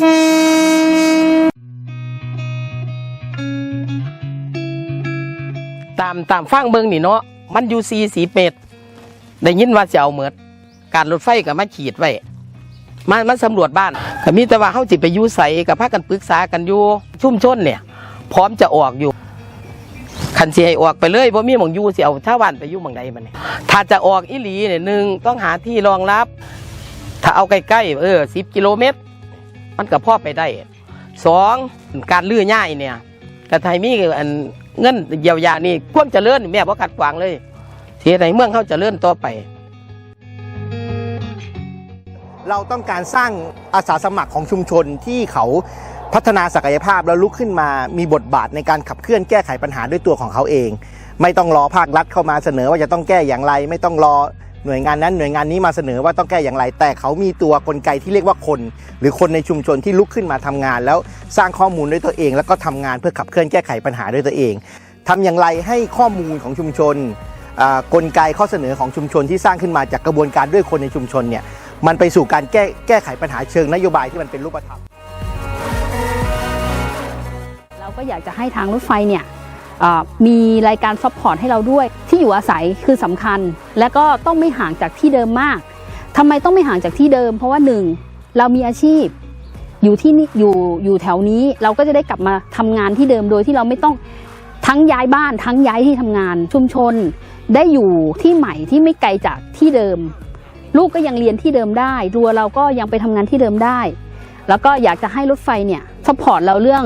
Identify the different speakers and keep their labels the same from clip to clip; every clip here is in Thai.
Speaker 1: ตามตามฟังเบิงนี่เนาะมันอยู่สีสีเป็ดได้ยินว่าจะเอาเหมือดการรถไฟก็มาขีดไว้มามาสำรวจบ้านก็มีแต่ว่าเขาจิไปยู่ใสกับพากันปรึกษากันอยู่ชุ่มชนเนี่ย พร้อมจะออกอยู่คันสิให้ออกไปเลยเพราะมีหมองยู่สิเอาชาวบ้านไปยู่หมองใดมันถ้าจะออกอีหลีเนี่ยหนึ่งต้องหาที่รองรับ ถ้าเอาใกล้ๆเออสิบกิโลเมตร มันก็พอไปได้สองการลื้อย่ายเนี่ยกระไทยมีอันเงินเยียวยานี่ความเจริญแม่บ่ขัดขวางเลยเสียในเมืองเขาจเจริญต่อไป
Speaker 2: เราต้องการสร้างอาสาสมัครของชุมชนที่เขาพัฒนาศักยภาพแล้วลุกขึ้นมามีบทบาทในการขับเคลื่อนแก้ไขปัญหาด้วยตัวของเขาเอง ไม่ต้องรอภาครัฐเข้ามาเสนอว่าจะต้องแก้อย่างไร ไม่ต้องรอ หน่วยงานนั้นหน่วยงานนี้มาเสนอว่าต้องแก้อย่างไร แต่เขามีตัวกลไกที่เรียกว่าคน หรือคนในชุมชนที่ลุกขึ้นมาทำงาน แล้วสร้างข้อมูลด้วยตัวเอง แล้วก็ทำงานเพื่อขับเคลื่อนแก้ไขปัญหาด้วยตัวเองทำอย่างไรให้ข้อมูลของชุมชนกลไกข้อเสนอของชุมชนที่สร้างขึ้นมาจากกระบวนการด้วยคนในชุมชนเนี่ยมันไปสู่การแก้แก้ไขปัญหาเชิงนโยบายที่มันเป็นรูปธรรม
Speaker 3: เราก็อยากจะให้ทางรถไฟเนี่ย มีรายการซัพพอร์ตให้เราด้วย ที่อยู่อาศัยคือสำคัญ และก็ต้องไม่ห่างจากที่เดิมมากทำไมต้องไม่ห่างจากที่เดิม เพราะว่าหนึ่งเรามีอาชีพ อยู่ที่นี่อยู่อยู่แถวนี้เราก็จะได้กลับมาทำงานที่เดิมโดยที่เราไม่ต้องทั้งย้ายบ้าน ทั้งย้ายที่ทำงานชุมชน ได้อยู่ที่ใหม่ที่ไม่ไกลจากที่เดิม ลูกก็ยังเรียนที่เดิมได้รัวเราก็ยังไปทำงานที่เดิมได้ แล้วก็อยากจะให้รถไฟเนี่ยซัพพอร์ตเราเรื่อง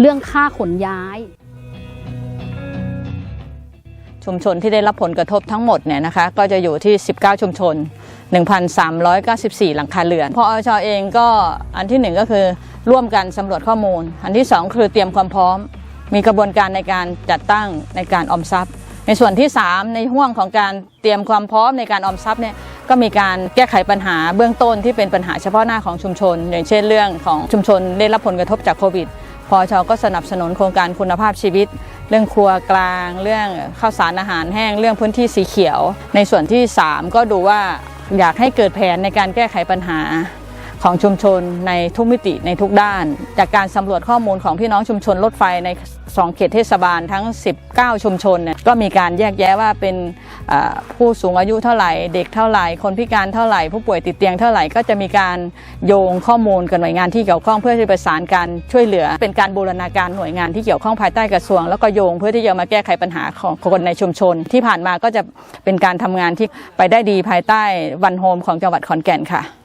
Speaker 3: เรื่องค่าขนย้าย
Speaker 4: ชุมชนที่ได้รับผลกระทบทั้งหมดเนี่ยนะคะก็จะอยู่ที่ 19 ชุมชน 1,394 หลังคาเรือน พออชเองก็อันที่หนึ่งก็คือร่วมกันสำรวจข้อมูล อันที่สองคือเตรียมความพร้อม มีกระบวนการในการจัดตั้งในการออมทรัพย์ ในส่วนที่ 3 ในห่วงของการเตรียมความพร้อมในการออมทรัพย์เนี่ยก็มีการแก้ไขปัญหาเบื้องต้นที่เป็นปัญหาเฉพาะหน้าของชุมชน อย่างเช่นเรื่องของชุมชนได้รับผลกระทบจากโควิดพอชก็สนับสนุนโครงการคุณภาพชีวิต เรื่องครัวกลาง เรื่องข้าวสารอาหารแห้ง เรื่องพื้นที่สีเขียว ในส่วนที่ 3 ก็ดูว่าอยากให้เกิดแผนในการแก้ไขปัญหา ของชุมชนในทุกมิติในทุกด้าน จากการสำรวจข้อมูลของพี่น้องชุมชนรถไฟในสองเขตเทศบาลทั้ง 19 ชุมชนเนี่ยก็มีการแยกแยะว่าเป็นผู้สูงอายุเท่าไหร่ เด็กเท่าไหร่ คนพิการเท่าไหร่ ผู้ป่วยติดเตียงเท่าไหร่ก็จะมีการโยงข้อมูลกับหน่วยงานที่เกี่ยวข้องเพื่อที่ประสานการช่วยเหลือ เป็นการบูรณาการหน่วยงานที่เกี่ยวข้องภายใต้กระทรวง แล้วก็โยงเพื่อที่จะมาแก้ไขปัญหาของคนในชุมชน ที่ผ่านมาก็จะเป็นการทำงานที่ไปได้ดีภายใต้วันโฮมของจังหวัดขอนแก่นค่ะ